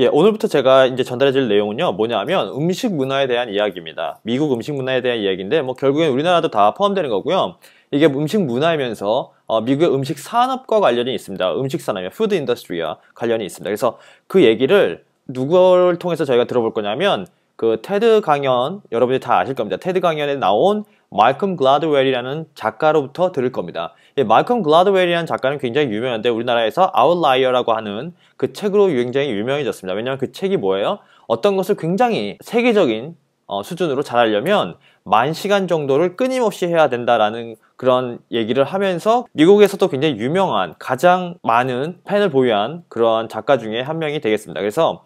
예, 오늘부터 제가 이제 전달해 드릴 내용은요, 뭐냐면 음식 문화에 대한 이야기입니다. 미국 음식 문화에 대한 이야기인데, 뭐 결국엔 우리나라도 다 포함되는 거고요. 이게 음식 문화이면서 어, 미국의 음식 산업과 관련이 있습니다. 음식 산업이야, 푸드 인더스트리와 관련이 있습니다. 그래서 그 얘기를 누구를 통해서 저희가 들어볼 거냐면, 그 테드 강연, 여러분들이 다 아실 겁니다. 테드 강연에 나온 말컴 글라드웰이라는 작가로부터 들을 겁니다. 예, 말컴 글라드웰이라는 작가는 굉장히 유명한데 우리나라에서 아웃라이어라고 하는 그 책으로 굉장히 유명해졌습니다. 왜냐하면 그 책이 뭐예요? 어떤 것을 굉장히 세계적인 어, 수준으로 잘하려면 만 시간 정도를 끊임없이 해야 된다라는 그런 얘기를 하면서 미국에서도 굉장히 유명한 가장 많은 팬을 보유한 그런 작가 중에 한 명이 되겠습니다. 그래서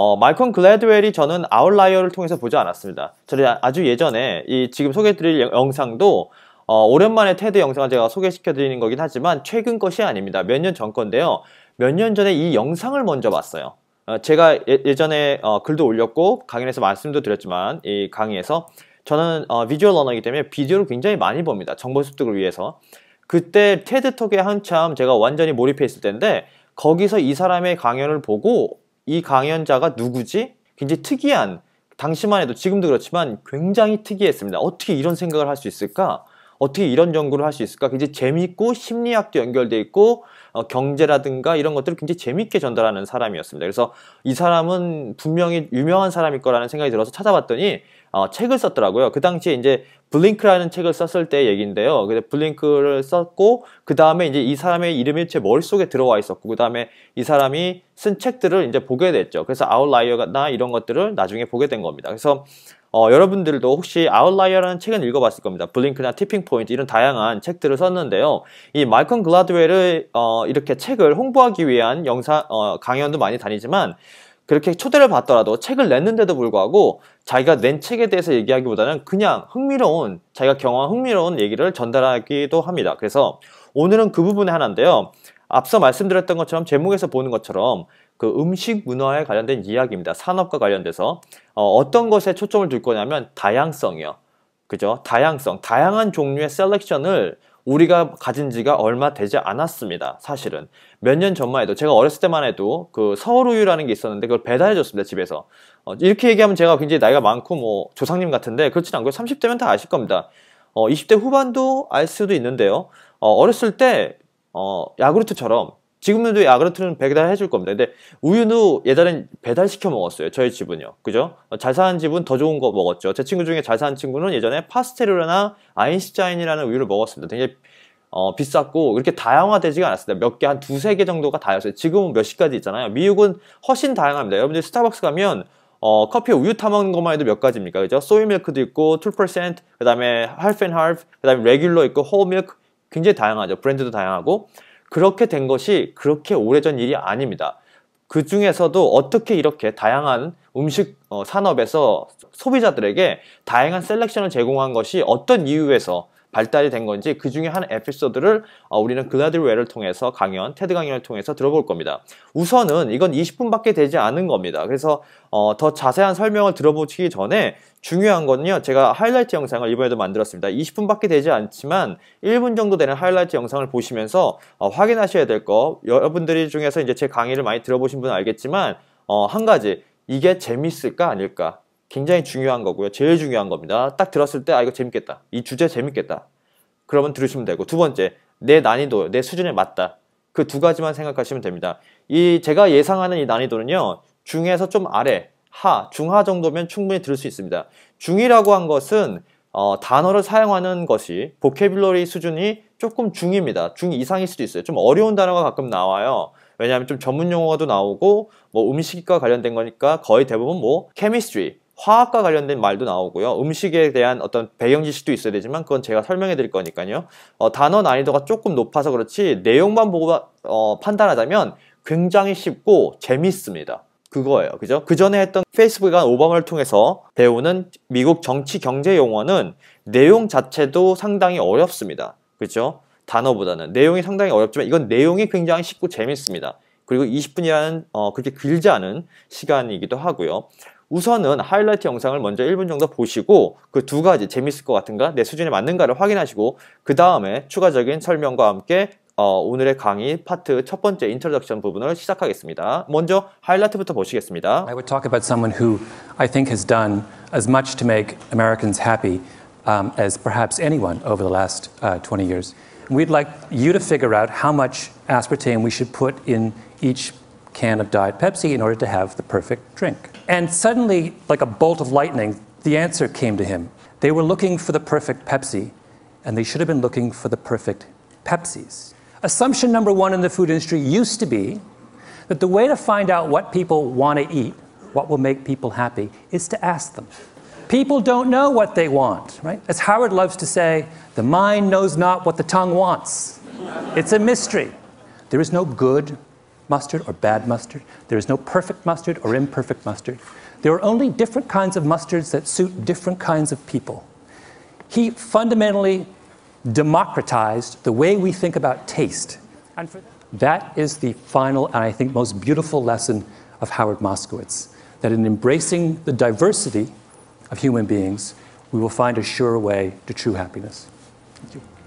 어, 말콤 글래드웰이 저는 아웃라이어를 통해서 보지 않았습니다. 저는 아주 예전에 이 지금 소개해드릴 영상도 어, 오랜만에 테드 영상을 제가 소개시켜드리는 거긴 하지만 최근 것이 아닙니다. 몇 년 전 건데요. 몇 년 전에 이 영상을 먼저 봤어요. 어, 제가 예, 전에 어, 글도 올렸고 강연에서 말씀도 드렸지만 이 강의에서 저는 어, 비주얼 러너이기 때문에 비디오를 굉장히 많이 봅니다. 정보 습득을 위해서. 그때 테드톡에 한참 제가 완전히 몰입해 있을 때인데 거기서 이 사람의 강연을 보고 이 강연자가 누구지? 굉장히 특이한 당시만 해도 지금도 그렇지만 굉장히 특이했습니다. 어떻게 이런 생각을 할 수 있을까? 어떻게 이런 연구를 할 수 있을까? 굉장히 재밌고 심리학도 연결돼 있고 어, 경제라든가 이런 것들을 굉장히 재밌게 전달하는 사람이었습니다. 그래서 이 사람은 분명히 유명한 사람일 거라는 생각이 들어서 찾아봤더니 어, 책을 썼더라고요. 그 당시에 이제 블링크라는 책을 썼을 때 얘기인데요. 근데 블링크를 썼고 그 다음에 이제 이 사람의 이름이 제 머릿속에 들어와 있었고 그 다음에 이 사람이 쓴 책들을 이제 보게 됐죠. 그래서 아웃라이어나 이런 것들을 나중에 보게 된 겁니다. 그래서 어, 여러분들도 혹시 아웃라이어라는 책은 읽어봤을 겁니다. 블링크나 티핑 포인트 이런 다양한 책들을 썼는데요. 이 말컨 글라드웰을 어, 이렇게 책을 홍보하기 위한 영상 어, 강연도 많이 다니지만 그렇게 초대를 받더라도 책을 냈는데도 불구하고 자기가 낸 책에 대해서 얘기하기보다는 그냥 흥미로운 자기가 경험한 흥미로운 얘기를 전달하기도 합니다. 그래서 오늘은 그 부분의 하나인데요. 앞서 말씀드렸던 것처럼 제목에서 보는 것처럼 그 음식 문화에 관련된 이야기입니다. 산업과 관련돼서 어, 떤 것에 초점을 둘 거냐면 다양성이요. 그죠? 다양성, 다양한 종류의 셀렉션을 우리가 가진 지가 얼마 되지 않았습니다. 사실은. 몇 년 전만 해도 제가 어렸을 때만 해도 그 서울우유라는 게 있었는데 그걸 배달해 줬습니다. 집에서. 어, 이렇게 얘기하면 제가 굉장히 나이가 많고 뭐 조상님 같은데 그렇진 않고요. 30대면 다 아실 겁니다. 어, 20대 후반도 알 수도 있는데요. 어, 어렸을 때 어, 야구르트처럼 지금도 야구르트는 배달해 줄 겁니다. 근데 우유도 예전엔 배달시켜 먹었어요. 저희 집은요. 그죠? 잘 사는 집은 더 좋은 거 먹었죠. 제 친구 중에 잘 사는 친구는 예전에 파스테르나 아인슈타인이라는 우유를 먹었습니다. 굉장히 어, 비쌌고 이렇게 다양화되지가 않았습니다. 몇 개, 한 두세 개 정도가 다였어요. 지금은 몇 시까지 있잖아요. 미국은 훨씬 다양합니다. 여러분들 스타벅스 가면 어, 커피에 우유 타먹는 것만 해도 몇 가지입니까? 그죠? 소이 밀크도 있고 2%, 그 다음에 half and half, 그 다음에 레귤러 있고 홀 밀크 굉장히 다양하죠. 브랜드도 다양하고 그렇게 된 것이 그렇게 오래전 일이 아닙니다. 그 중에서도 어떻게 이렇게 다양한 음식 어, 산업에서 소비자들에게 다양한 셀렉션을 제공한 것이 어떤 이유에서 발달이 된 건지 그 중에 한 에피소드를 어, 우리는 글라드웰을 통해서 강연, 테드 강연을 통해서 들어볼 겁니다. 우선은 이건 20분밖에 되지 않은 겁니다. 그래서 어, 더 자세한 설명을 들어보시기 전에 중요한 건요. 제가 하이라이트 영상을 이번에도 만들었습니다. 20분밖에 되지 않지만 1분 정도 되는 하이라이트 영상을 보시면서 어, 확인하셔야 될 거. 여러분들이 중에서 이제 제 강의를 많이 들어보신 분은 알겠지만 어, 한 가지 이게 재밌을까 아닐까? 굉장히 중요한 거고요. 제일 중요한 겁니다. 딱 들었을 때 아 이거 재밌겠다. 이 주제 재밌겠다. 그러면 들으시면 되고 두 번째 내 난이도 내 수준에 맞다. 그 두 가지만 생각하시면 됩니다. 이 제가 예상하는 이 난이도는요. 중에서 좀 아래 하, 중하 정도면 충분히 들을 수 있습니다. 중이라고 한 것은 어, 단어를 사용하는 것이 보케빌러리 수준이 조금 중입니다. 중 이상일 수도 있어요. 좀 어려운 단어가 가끔 나와요. 왜냐하면 좀 전문 용어도 나오고 뭐 음식과 관련된 거니까 거의 대부분 뭐 케미스트리 화학과 관련된 말도 나오고요. 음식에 대한 어떤 배경 지식도 있어야 되지만 그건 제가 설명해 드릴 거니까요. 어, 단어 난이도가 조금 높아서 그렇지 내용만 보고 어, 판단하자면 굉장히 쉽고 재밌습니다. 그거예요. 그죠? 그 전에 했던 페이스북과 오바마를 통해서 배우는 미국 정치 경제 용어는 내용 자체도 상당히 어렵습니다. 그죠? 단어보다는 내용이 상당히 어렵지만 이건 내용이 굉장히 쉽고 재밌습니다. 그리고 20분이라는 어, 그렇게 길지 않은 시간이기도 하고요. 우선은 하이라이트 영상을 먼저 1분 정도 보시고 그 두 가지 재밌을 것 같은가 내 수준에 맞는가를 확인하시고 그 다음에 추가적인 설명과 함께 어, 오늘의 강의 파트 첫 번째 인트로덕션 부분을 시작하겠습니다. 먼저 하이라이트부터 보시겠습니다. I would talk about someone who I think has done as much to make Americans happy um, as perhaps anyone over the last uh, 20 years. We'd like you to figure out how much aspartame we should put in each can of Diet Pepsi in order to have the perfect drink. And suddenly, like a bolt of lightning, the answer came to him. They were looking for the perfect Pepsi, and they should have been looking for the perfect Pepsis. Assumption number one in the food industry used to be that the way to find out what people want to eat, what will make people happy, is to ask them. People don't know what they want, right? As Howard loves to say, the mind knows not what the tongue wants. It's a mystery. There is no good mustard or bad mustard. There is no perfect mustard or imperfect mustard. There are only different kinds of mustards that suit different kinds of people. He fundamentally democratized the way we think about taste. And that is the final and I think most beautiful lesson of Howard Moskowitz that in embracing the diversity of human beings, we will find a sure way to true happiness. Thank you.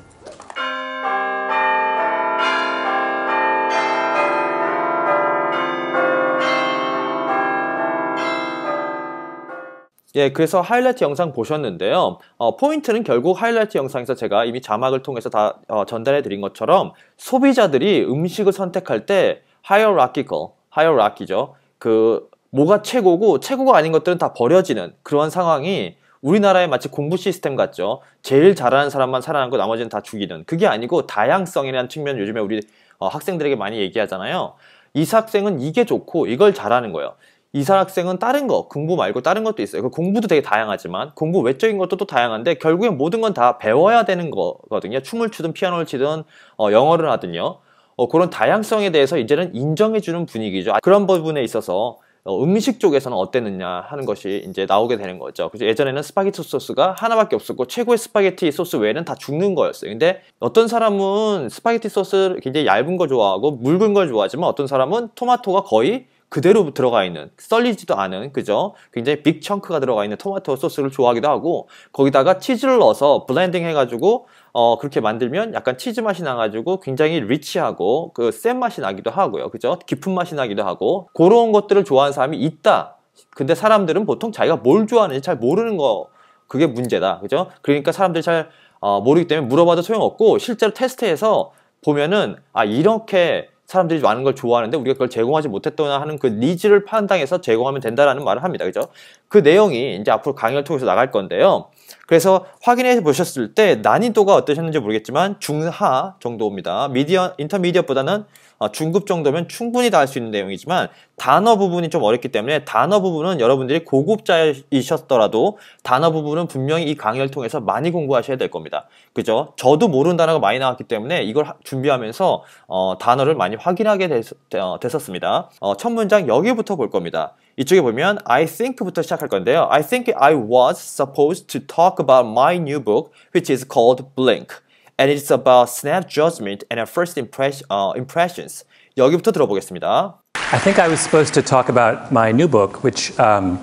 예, 그래서 하이라이트 영상 보셨는데요. 어, 포인트는 결국 하이라이트 영상에서 제가 이미 자막을 통해서 다 어, 전달해 드린 것처럼 소비자들이 음식을 선택할 때 hierarchical, hierarchy죠. 그 뭐가 최고고 최고가 아닌 것들은 다 버려지는 그러한 상황이 우리나라의 마치 공부 시스템 같죠. 제일 잘하는 사람만 살아남고 나머지는 다 죽이는. 그게 아니고 다양성이라는 측면 요즘에 우리 어, 학생들에게 많이 얘기하잖아요. 이 학생은 이게 좋고 이걸 잘하는 거예요. 이사 학생은 다른 거, 공부 말고 다른 것도 있어요. 그 공부도 되게 다양하지만 공부 외적인 것도 또 다양한데 결국엔 모든 건 다 배워야 되는 거거든요. 춤을 추든 피아노를 치든 어, 영어를 하든요. 어, 그런 다양성에 대해서 이제는 인정해주는 분위기죠. 그런 부분에 있어서 어, 음식 쪽에서는 어땠느냐 하는 것이 이제 나오게 되는 거죠. 그래서 예전에는 스파게티 소스가 하나밖에 없었고 최고의 스파게티 소스 외에는 다 죽는 거였어요. 근데 어떤 사람은 스파게티 소스 굉장히 얇은 거 좋아하고 묽은 걸 좋아하지만 어떤 사람은 토마토가 거의 그대로 들어가 있는 썰리지도 않은 그죠? 굉장히 빅 청크가 들어가 있는 토마토 소스를 좋아하기도 하고 거기다가 치즈를 넣어서 블렌딩 해가지고 어 그렇게 만들면 약간 치즈 맛이 나가지고 굉장히 리치하고 그 센 맛이 나기도 하고요. 그죠? 깊은 맛이 나기도 하고. 그런 것들을 좋아하는 사람이 있다. 근데 사람들은 보통 자기가 뭘 좋아하는지 잘 모르는 거 그게 문제다. 그죠? 그러니까 사람들이 잘 어, 모르기 때문에 물어봐도 소용없고 실제로 테스트해서 보면은 아 이렇게 사람들이 많은 걸 좋아하는데 우리가 그걸 제공하지 못했거나 하는 그 니즈를 판단해서 제공하면 된다라는 말을 합니다. 그죠? 그 내용이 이제 앞으로 강의를 통해서 나갈 건데요. 그래서 확인해 보셨을 때 난이도가 어떠셨는지 모르겠지만 중하 정도입니다. 미디어 인터미디어보다는 어, 중급 정도면 충분히 다 할 수 있는 내용이지만 단어 부분이 좀 어렵기 때문에 단어 부분은 여러분들이 고급자이셨더라도 단어 부분은 분명히 이 강의를 통해서 많이 공부하셔야 될 겁니다. 그죠? 저도 모르는 단어가 많이 나왔기 때문에 이걸 준비하면서 어, 단어를 많이 확인하게 됐, 어, 었습니다 어, 첫 문장 여기부터 볼 겁니다. 이쪽에 보면 I think부터 시작할 건데요. I think I was supposed to talk about my new book, which is called Blink. and it's about snap judgment and first impress, uh, impressions. 여기부터 들어보겠습니다. I think I was supposed to talk about my new book, which um,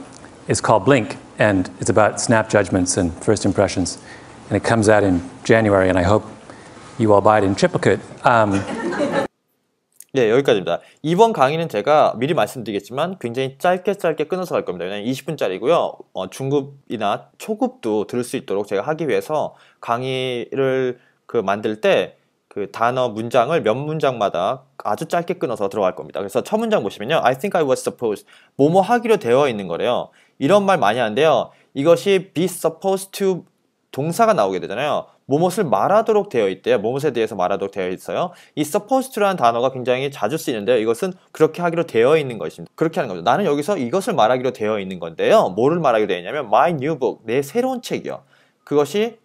is called Blink, and it's about snap judgments and first impressions. And it comes out in January, and I hope you all buy it in triplicate. Um, 네, 여기까지입니다. 이번 강의는 제가 미리 말씀드리겠지만 굉장히 짧게 짧게 끊어서 갈 겁니다. 왜냐하면 20분짜리고요. 어, 중급이나 초급도 들을 수 있도록 제가 하기 위해서 강의를 그 만들 때 그 단어 문장을 몇 문장마다 아주 짧게 끊어서 들어갈 겁니다. 그래서 첫 문장 보시면요. I think I was supposed 뭐뭐 하기로 되어 있는 거래요. 이런 말 많이 하는데요. 이것이 be supposed to 동사가 나오게 되잖아요. 뭐뭇을 말하도록 되어 있대요. 뭐뭇에 대해서 말하도록 되어 있어요. 이 supposed to라는 단어가 굉장히 자주 쓰이는데요. 이것은 그렇게 하기로 되어 있는 것입니다. 그렇게 하는 거죠. 나는 여기서 이것을 말하기로 되어 있는 건데요. 뭐를 말하기로 되어 있냐면 my new book, 내 새로운 책이요. 그것이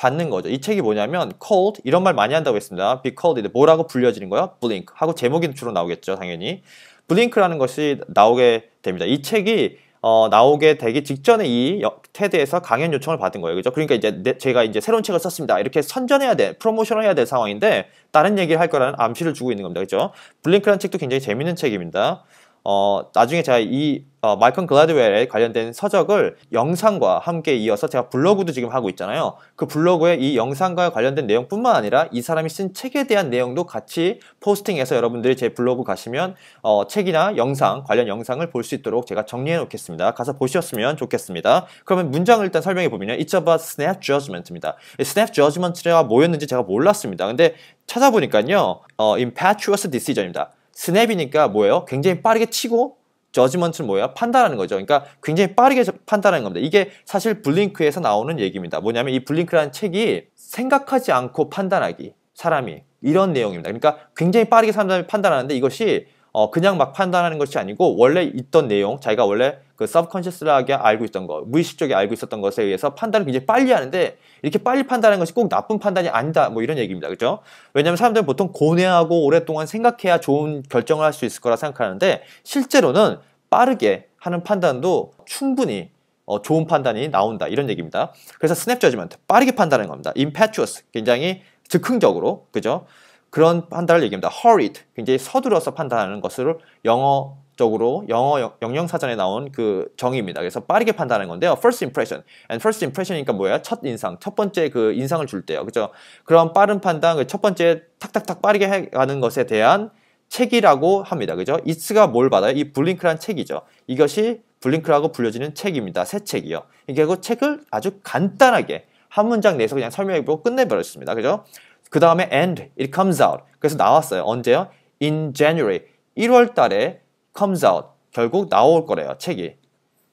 받는 거죠. 이 책이 뭐냐면 called 이런 말 많이 한다고 했습니다. be called 뭐라고 불려지는 거요? blink 하고 제목이 주로 나오겠죠, 당연히. blink라는 것이 나오게 됩니다. 이 책이 어, 나오게 되기 직전에 이 테드에서 강연 요청을 받은 거예요. 그죠? 그러니까 이제 내, 제가 이제 새로운 책을 썼습니다. 이렇게 선전해야 돼, 프로모션을 해야 될 상황인데 다른 얘기를 할 거라는 암시를 주고 있는 겁니다. 그죠? 블링크라는 책도 굉장히 재밌는 책입니다. 어, 나중에 제가 이 어, 마이클 글라드웰에 관련된 서적을 영상과 함께 이어서 제가 블로그도 지금 하고 있잖아요. 그 블로그에 이 영상과 관련된 내용뿐만 아니라 이 사람이 쓴 책에 대한 내용도 같이 포스팅해서 여러분들이 제 블로그 가시면 어, 책이나 영상 관련 영상을 볼 수 있도록 제가 정리해 놓겠습니다. 가서 보셨으면 좋겠습니다. 그러면 문장을 일단 설명해 보면요. It's about snap judgment입니다. snap judgment가 뭐였는지 제가 몰랐습니다. 근데 찾아보니까요. 어, impetuous decision입니다. 스냅이니까 뭐예요? 굉장히 빠르게 치고 저지먼트는 뭐예요? 판단하는 거죠. 그러니까 굉장히 빠르게 판단하는 겁니다. 이게 사실 블링크에서 나오는 얘기입니다. 뭐냐면 이 블링크라는 책이 생각하지 않고 판단하기, 사람이 이런 내용입니다. 그러니까 굉장히 빠르게 사람들이 판단하는데 이것이 어, 그냥 막 판단하는 것이 아니고 원래 있던 내용, 자기가 원래 그 서브컨셔스하게 알고 있던 거, 무의식적에 알고 있었던 것에 의해서 판단을 굉장히 빨리 하는데 이렇게 빨리 판단하는 것이 꼭 나쁜 판단이 아니다. 뭐 이런 얘기입니다. 그죠? 왜냐하면 사람들은 보통 고뇌하고 오랫동안 생각해야 좋은 결정을 할 수 있을 거라 생각하는데 실제로는 빠르게 하는 판단도 충분히 어, 좋은 판단이 나온다. 이런 얘기입니다. 그래서 스냅 저지먼트, 빠르게 판단하는 겁니다. impetuous, 굉장히 즉흥적으로, 그죠? 그런 판단을 얘기합니다. hurried, 굉장히 서둘러서 판단하는 것을 영어 적으로 영어 영영 사전에 나온 그 정의입니다. 그래서 빠르게 판단하는 건데요. first impression. and first impression이니까 뭐야? 첫 인상, 첫 번째 그 인상을 줄 때요. 그죠? 그런 빠른 판단, 그 첫 번째 탁탁탁 빠르게 해 가는 것에 대한 책이라고 합니다. 그죠? 이츠가 뭘 받아요? 이 블링크란 책이죠. 이것이 블링크라고 불려지는 책입니다. 새 책이요. 이게 그 책을 아주 간단하게 한 문장 내에서 그냥 설명해보고 끝내버렸습니다. 그죠? 그 다음에 and it comes out. 그래서 나왔어요. 언제요? in January. 1월 달에 comes out. 결국 나올 거래요. 책이.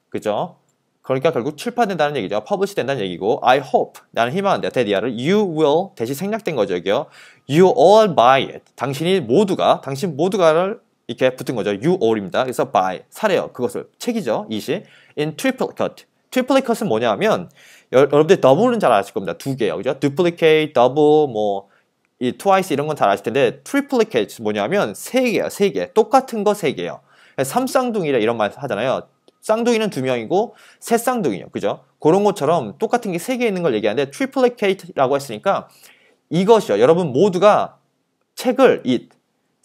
그죠? 그러니까 결국 출판된다는 얘기죠. publish 된다는 얘기고 I hope 나는 희망한다. 데디아를 you will 대신 생략된 거죠. 여기요. you all buy it. 당신이 모두가 당신 모두가를 이렇게 붙은 거죠. you all입니다. 그래서 buy 사래요. 그것을 책이죠. 이시 in triplicate. triplicate은 뭐냐면 여러분들 더블은 잘 아실 겁니다. 두 개요. 그죠? duplicate, double 뭐 이 twice 이런 건 잘 아실 텐데 triplicate 뭐냐면 세 개요. 세 개. 똑같은 거 세 개요. 삼쌍둥이라 이런 말 하잖아요. 쌍둥이는 두 명이고 세 쌍둥이요. 그죠? 그런 것처럼 똑같은 게 세 개 있는 걸 얘기하는데 triplicate라고 했으니까 이것이요. 여러분 모두가 책을 이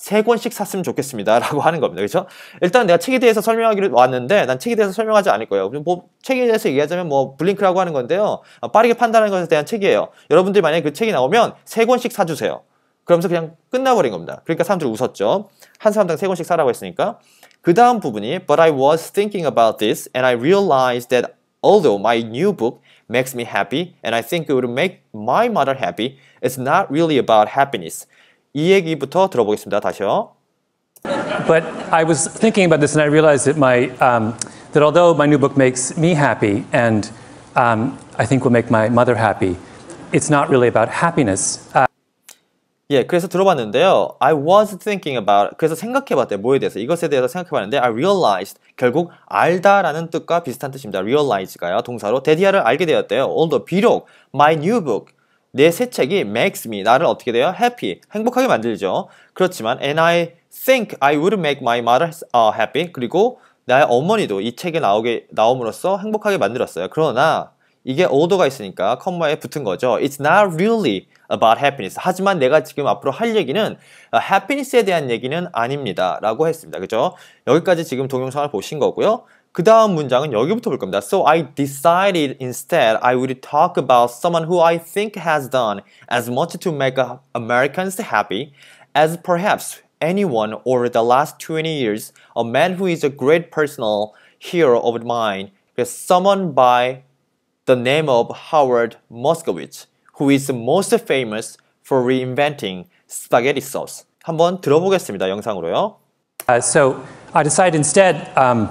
세 권씩 샀으면 좋겠습니다. 라고 하는 겁니다. 그렇죠? 일단 내가 책에 대해서 설명하기로 왔는데 난 책에 대해서 설명하지 않을 거예요. 뭐 책에 대해서 얘기하자면 뭐 블링크라고 하는 건데요. 빠르게 판단하는 것에 대한 책이에요. 여러분들 만약에 그 책이 나오면 세 권씩 사주세요. 그러면서 그냥 끝나버린 겁니다. 그러니까 사람들 웃었죠. 한 사람당 세 권씩 사라고 했으니까. 그 다음 부분이 But I was thinking about this and I realized that although my new book makes me happy and I think it would make my mother happy, it's not really about happiness. 이 얘기부터 들어보겠습니다. 다시요. But I was thinking about this and I realized that my um, that although my new book makes me happy and um, I think will make my mother happy, it's not really about happiness. Uh, 예, 그래서 들어봤는데요. I was thinking about 그래서 생각해봤대요. 뭐에 대해서 이것에 대해서 생각해봤는데 I realized 결국 알다라는 뜻과 비슷한 뜻입니다. realize가요 동사로 데디아를 알게 되었대요. although 비록 my new book 내 새 책이 makes me 나를 어떻게 돼요? happy 행복하게 만들죠. 그렇지만 and I think I would make my mother uh, happy 그리고 나의 어머니도 이 책에 나오게 나옴으로써 행복하게 만들었어요. 그러나 이게 오더가 있으니까 컴마에 붙은 거죠. It's not really about happiness. 하지만 내가 지금 앞으로 할 얘기는 happiness에 대한 얘기는 아닙니다. 라고 했습니다. 그죠? 여기까지 지금 동영상을 보신 거고요. 그 다음 문장은 여기부터 볼 겁니다. So I decided instead I would talk about someone who I think has done as much to make Americans happy as perhaps anyone over the last 20 years, a man who is a great personal hero of mine, someone by the name of Howard Moskowitz, who is most famous for reinventing spaghetti sauce. 한번 들어보겠습니다. 영상으로요. Uh, so I decided instead um,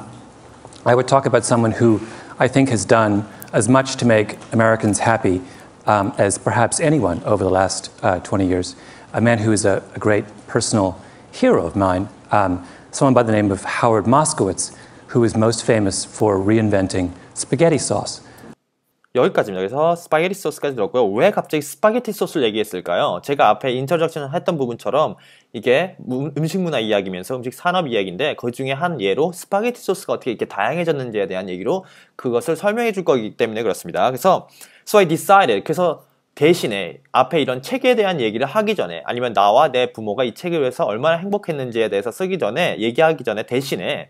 I would talk about someone who I think has done as much to make Americans happy um, as perhaps anyone over the last uh, 20 years. A man who is a, a great personal hero of mine, um, someone by the name of Howard Moskowitz, who is most famous for reinventing spaghetti sauce. 여기까지입니다. 그래서 스파게티 소스까지 들었고요. 왜 갑자기 스파게티 소스를 얘기했을까요? 제가 앞에 인터덕션을 했던 부분처럼 이게 음식 문화 이야기면서 음식 산업 이야기인데 그 중에 한 예로 스파게티 소스가 어떻게 이렇게 다양해졌는지에 대한 얘기로 그것을 설명해 줄 거기 때문에 그렇습니다. 그래서 so I decided 그래서 대신에 앞에 이런 책에 대한 얘기를 하기 전에 아니면 나와 내 부모가 이 책을 위해서 얼마나 행복했는지에 대해서 쓰기 전에 얘기하기 전에 대신에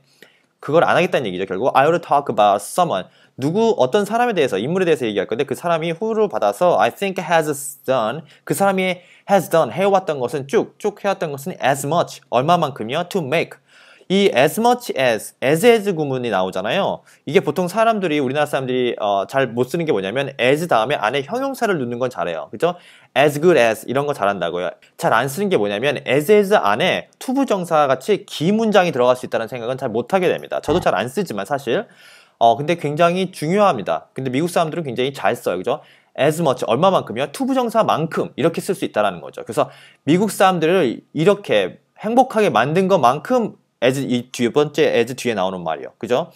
그걸 안 하겠다는 얘기죠. 결국 I will talk about someone 누구 어떤 사람에 대해서 인물에 대해서 얘기할 건데 그 사람이 후를 받아서 I think has done 그 사람이 has done 해왔던 것은 쭉쭉 해왔던 것은 as much 얼마만큼이요 to make 이 as much as, as as 구문이 나오잖아요. 이게 보통 사람들이 우리나라 사람들이 어, 잘 못 쓰는 게 뭐냐면 as 다음에 안에 형용사를 넣는 건 잘해요. 그죠? as good as 이런 거 잘한다고요. 잘 안 쓰는 게 뭐냐면 as as 안에 투부정사 같이 기 문장이 들어갈 수 있다는 생각은 잘 못하게 됩니다. 저도 잘 안 쓰지만 사실 어 근데 굉장히 중요합니다. 근데 미국 사람들은 굉장히 잘 써요. 그죠? as much 얼마만큼이요? 투부정사만큼 이렇게 쓸 수 있다라는 거죠. 그래서 미국 사람들을 이렇게 행복하게 만든 것만큼 as 이두 번째 as 뒤에 나오는 말이요. 그죠?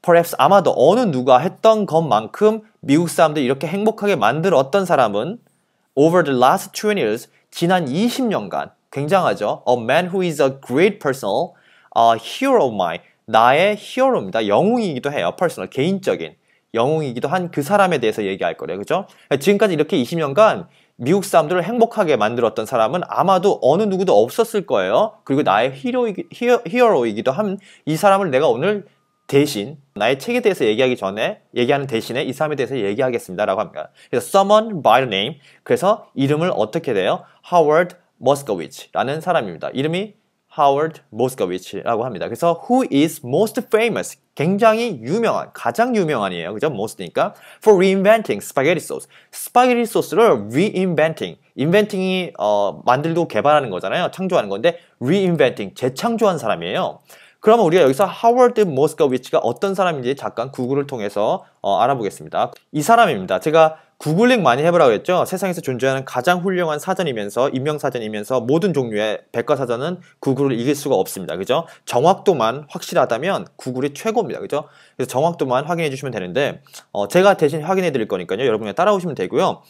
perhaps 아마도 어느 누가 했던 것만큼 미국 사람들이 이렇게 행복하게 만들었던 사람은 over the last 20 years 지난 20년간 굉장하죠. A man who is a great personal a hero of mine 나의 히어로입니다. 영웅이기도 해요. personal 개인적인 영웅이기도 한 그 사람에 대해서 얘기할 거래요. 그죠? 지금까지 이렇게 20년간 미국 사람들을 행복하게 만들었던 사람은 아마도 어느 누구도 없었을 거예요. 그리고 나의 히로이기, 히어, 히어로이기도 한 이 사람을 내가 오늘 대신 나의 책에 대해서 얘기하기 전에 얘기하는 대신에 이 사람에 대해서 얘기하겠습니다라고 합니다. 그래서 someone by the name 그래서 이름을 어떻게 돼요? Howard Moskowitz라는 사람입니다. 이름이 Howard Moskowitz라고 합니다. 그래서 who is most famous 굉장히 유명한 가장 유명한이에요. 그죠? most니까 for reinventing spaghetti sauce. 스파게티 소스를 reinventing inventing이 어, 만들고 개발하는 거잖아요. 창조하는 건데 reinventing 재창조한 사람이에요. 그러면 우리가 여기서 하워드 모스코위치가 어떤 사람인지 잠깐 구글을 통해서 어, 알아보겠습니다. 이 사람입니다. 제가 구글링 많이 해보라고 했죠. 세상에서 존재하는 가장 훌륭한 사전이면서 인명사전이면서 모든 종류의 백과사전은 구글을 이길 수가 없습니다. 그죠? 정확도만 확실하다면 구글이 최고입니다. 그죠? 그래서 정확도만 확인해 주시면 되는데 어, 제가 대신 확인해 드릴 거니까요. 여러분이 따라오시면 되고요.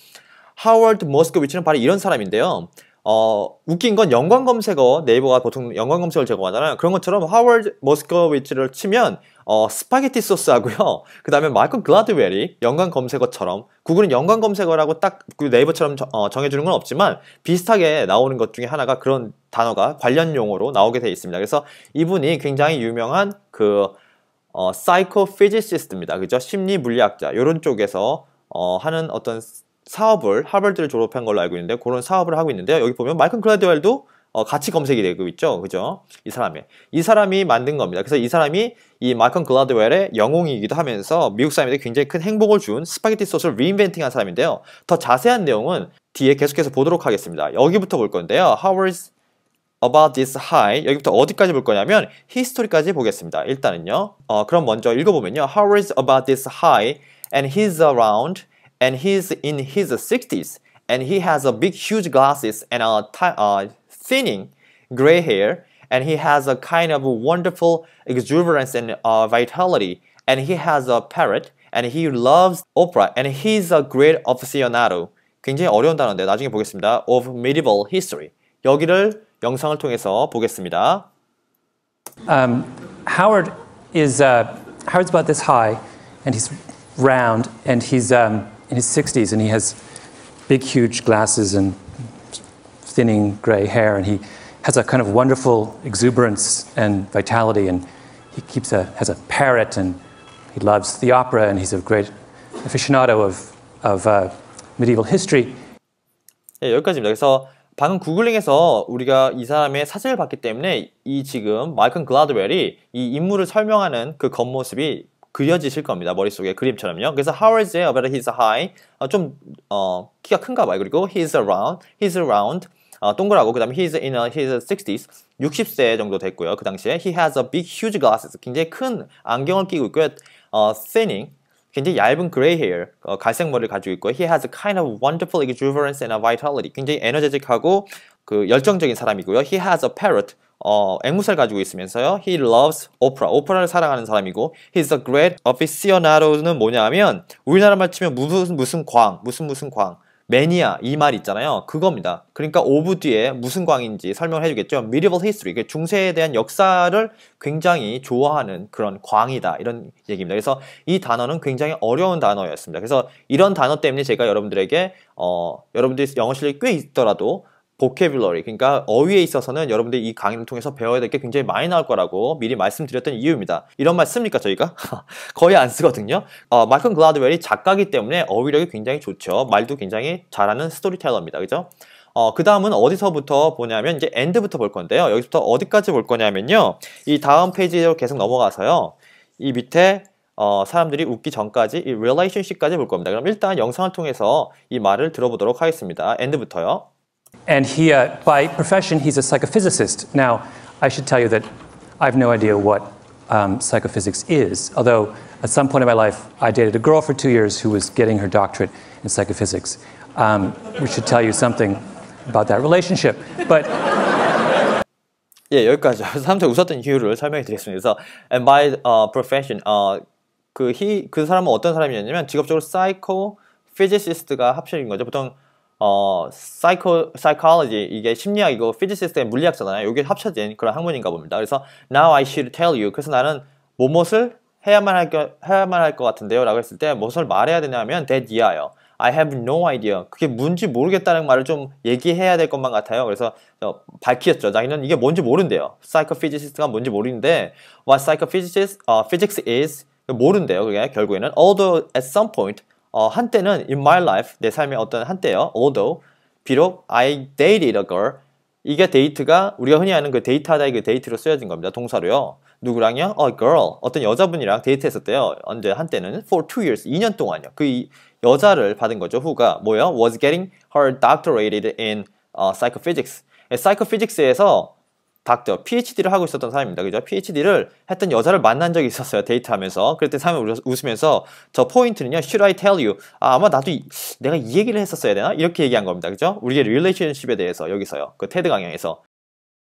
하워드 모스코위치는 바로 이런 사람인데요. 어, 웃긴 건 연관 검색어, 네이버가 보통 연관 검색어를 제공하잖아요. 그런 것처럼 하워드 모스코위치를 치면 어, 스파게티 소스 하고요. 그 다음에 마이클 글라드웰이 연관 검색어처럼 구글은 연관 검색어라고 딱그 네이버처럼 저, 어, 정해주는 건 없지만 비슷하게 나오는 것 중에 하나가 그런 단어가 관련 용어로 나오게 되어 있습니다. 그래서 이분이 굉장히 유명한 그 어, 사이코피지시스트입니다. 그죠? 심리 물리학자 이런 쪽에서 어, 하는 어떤 사업을 하버드를 졸업한 걸로 알고 있는데 그런 사업을 하고 있는데요. 여기 보면 마이클 글라드웰도 어, 같이 검색이 되고 있죠. 그죠? 이 사람이. 이 사람이 만든 겁니다. 그래서 이 사람이 이 마이클 글라드웰의 영웅이기도 하면서 미국 사람들이 굉장히 큰 행복을 준 스파게티 소스를 리인벤팅 한 사람인데요. 더 자세한 내용은 뒤에 계속해서 보도록 하겠습니다. 여기부터 볼 건데요. Howard's about this high 여기부터 어디까지 볼 거냐면 history까지 보겠습니다. 일단은요. 어, 그럼 먼저 읽어보면요. Howard's about this high and he's around and he's in his 60s and he has a big huge glasses and a uh, thinning gray hair and he has a kind of wonderful exuberance and uh, vitality and he has a parrot and he loves opera and he's a great aficionado 굉장히 어려운 단어인데 나중에 보겠습니다 of medieval history 여기를 영상을 통해서 보겠습니다 Um, Howard is uh, Howard's about this high, and he's round, and he's um, in his 60s, and he has big, huge glasses and thinning gray hair, and he has a kind of wonderful exuberance and vitality, and he keeps a has a parrot, and he loves the opera, and he's a great aficionado of of uh, medieval history. 예, 여기까지입니다. 그래서 방금 구글링에서 우리가 이 사람의 사진을 봤기 때문에 이 지금 마이클 글라드웰이 이 인물을 설명하는 그 겉모습이 그려지실 겁니다. 머릿속에 그림처럼요. 그래서 Howard's about his high 어, 좀 어, 키가 큰가 봐요. 그리고 he's around, he's around 어, 동그라고 그 다음에 he's in his 60s 60세 정도 됐고요. 그 당시에 he has a big huge glasses 굉장히 큰 안경을 끼고 있고요. 어, thinning 굉장히 얇은 gray hair, 어, 갈색 머리를 가지고 있고 he has a kind of wonderful exuberance and a vitality. 굉장히 에너제틱하고 그 열정적인 사람이고요. he has a parrot. 어, 앵무새를 가지고 있으면서요. He loves opera. 오페라를 사랑하는 사람이고 He's a great aficionado는 뭐냐면 우리나라 말 치면 무슨 무슨 광, 무슨 무슨 광. 매니아 이 말 있잖아요. 그겁니다. 그러니까 오브 뒤에 무슨 광인지 설명을 해주겠죠. medieval history, 그 중세에 대한 역사를 굉장히 좋아하는 그런 광이다 이런 얘기입니다. 그래서 이 단어는 굉장히 어려운 단어였습니다. 그래서 이런 단어 때문에 제가 여러분들에게 어, 여러분들이 영어 실력이 꽤 있더라도 vocabulary, 그러니까 어휘에 있어서는 여러분들이 이 강의를 통해서 배워야 될 게 굉장히 많이 나올 거라고 미리 말씀드렸던 이유입니다. 이런 말 씁니까, 저희가? 거의 안 쓰거든요. 어, 마이클 글라드웰이 작가기 때문에 어휘력이 굉장히 좋죠. 말도 굉장히 잘하는 스토리텔러입니다. 그죠? 어, 그 다음은 어디서부터 보냐면 이제 end부터 볼 건데요. 여기서부터 어디까지 볼 거냐면요. 이 다음 페이지로 계속 넘어가서요. 이 밑에 어, 사람들이 웃기 전까지 이 relationship까지 볼 겁니다. 그럼 일단 영상을 통해서 이 말을 들어보도록 하겠습니다. end부터요. And he, uh, by profession, he's a psychophysicist. Now, I should tell you that I have no idea what um, psychophysics is, although at some point in my life, I dated a girl for two years who was getting her doctorate in psychophysics. Um, we should tell you something about that relationship. But 예, 여기까지. 사람들이 웃었던 이유를 설명해 드리겠습니다. 그래서, and by uh, profession, 어, 그, he, 그 사람은 어떤 사람이었냐면, 직업적으로 psycho physicist가 합쳐진 거죠. 보통, 어, psycho, psychology, 이게 심리학이고, physicist의 물리학자잖아요. 이게 합쳐진 그런 학문인가 봅니다. 그래서, now I should tell you. 그래서 나는 뭐뭇을 해야만 할, 거, 해야만 할 것 같은데요. 라고 했을 때, 무엇을 말해야 되냐면, that year요. I have no idea. 그게 뭔지 모르겠다는 말을 좀 얘기해야 될 것만 같아요. 그래서 어, 밝히었죠. 자기는 이게 뭔지 모른대요. psychophysicist가 뭔지 모르는데 what psychophysicist uh, physics is 모른대요. 그게 결국에는 although at some point 어, 한때는 in my life 내 삶의 어떤 한때요. although 비록 I dated a girl 이게 데이트가 우리가 흔히 아는 그 데이트하다의 그 데이트로 쓰여진 겁니다. 동사로요. 누구랑요? a girl 어떤 여자분이랑 데이트했었대요. 언제 한때는 for two years 2년 동안요. 그 이, 여자를 받은 거죠. 후가 뭐요? was getting her doctorate in uh, psychophysics. psychophysic스에서 닥터, PhD를 하고 있었던 사람입니다. 그죠? PhD를 했던 여자를 만난 적이 있었어요. 데이트하면서. 그때 사람이 웃으면서 저 포인트는요. Should I tell you? 아, 아마 나도 이, 내가 이 얘기를 했었어야 되나? 이렇게 얘기한 겁니다. 그죠? 우리의 relationship에 대해서 여기서요. 그 테드 강연에서.